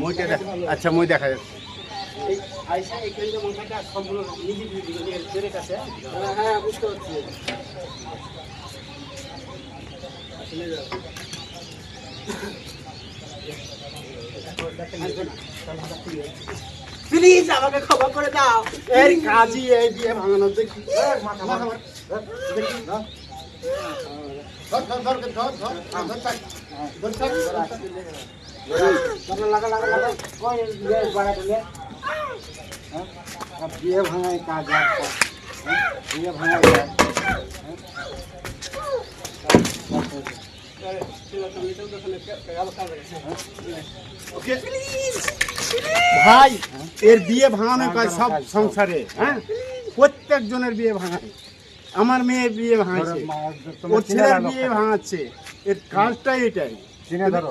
মইটা আচ্ছা মই দেখা যাচ্ছে। এই আইসা এই কেন্দ্র মশাটা সম্পূর্ণ নিজে নিজে কাছে হ্যাঁ বুঝতে পারছি প্লিজ আমাকে খবর করে দাও। এর কাজই এই বিয়ে ভাঙানোর দেখি। মাথা মাথা দেখি বিয়ে ভাঙাই কাজ? বিয়ে কাজ ভাই, এর বিয়ে ভাঙানো কাজ সব সংসারে হ্যাঁ প্রত্যেক জনের বিয়ে ভাঙায় আমার মেয়ে বিয়ে ভাঙাচ্ছে ওর ছেলের বিয়ে ভাঙাচ্ছে। এর কাজটাই এটাই।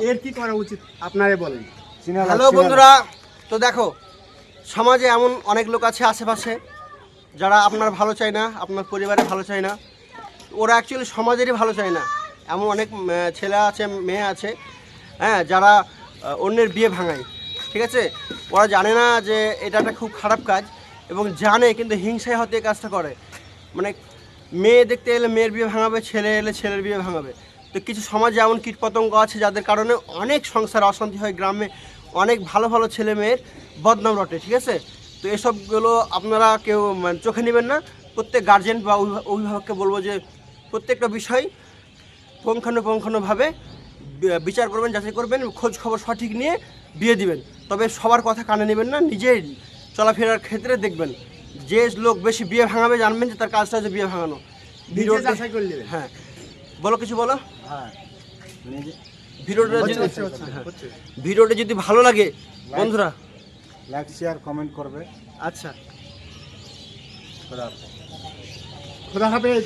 এর কি করা উচিত? আপনারা বলেন। হ্যালো বন্ধুরা তো দেখো সমাজে এমন অনেক লোক আছে আশেপাশে যারা আপনার ভালো চায় না আপনার পরিবারে ভালো চায় না। ওরা অ্যাকচুয়ালি সমাজেরই ভালো চায় না। এমন অনেক ছেলে আছে মেয়ে আছে হ্যাঁ যারা অন্যের বিয়ে ভাঙায়। ঠিক আছে? ওরা জানে না যে এটা একটা খুব খারাপ কাজ এবং জানে কিন্তু হিংসায় হতে এই কাজটা করে। মানে মেয়ে দেখতে এলে মেয়ের বিয়ে ভাঙাবে, ছেলে এলে ছেলের বিয়ে ভাঙাবে। তো কিছু সমাজে এমন কীটপতঙ্গ আছে যাদের কারণে অনেক সংসার অশান্তি হয় গ্রামে, অনেক ভালো ভালো ছেলে মেয়ের বদনাম রটে, ঠিক আছে? তো এসবগুলো আপনারা কেউ মানে চোখে নেবেন না। প্রত্যেক গার্জেন বা অভিভা- অভিভাবককে বলব যে প্রত্যেকটা বিষয় পুঙ্খানুপুঙ্খানুভাবে বিচার করবেন, যাচাই করবেন, খোঁজ খবর সঠিক নিয়ে বিয়ে দিবেন। তবে সবার কথা কানে নেবেন না, নিজেই চলাফেরার ক্ষেত্রে দেখবেন। যে লোক বেশি বিয়ে ভাঙাবে জানবেন যে তার কাজটা হচ্ছে বিয়ে ভাঙানো। ভিডিওটা হ্যাঁ। বলো কিছু বলো? হ্যাঁ। নিজে ভিডিওটা যদি হ্যাঁ। ভিডিওটা যদি ভালো লাগে বন্ধুরা। লাইক শেয়ার কমেন্ট করবে। আচ্ছা। খোদা। খোদা হাফেজ।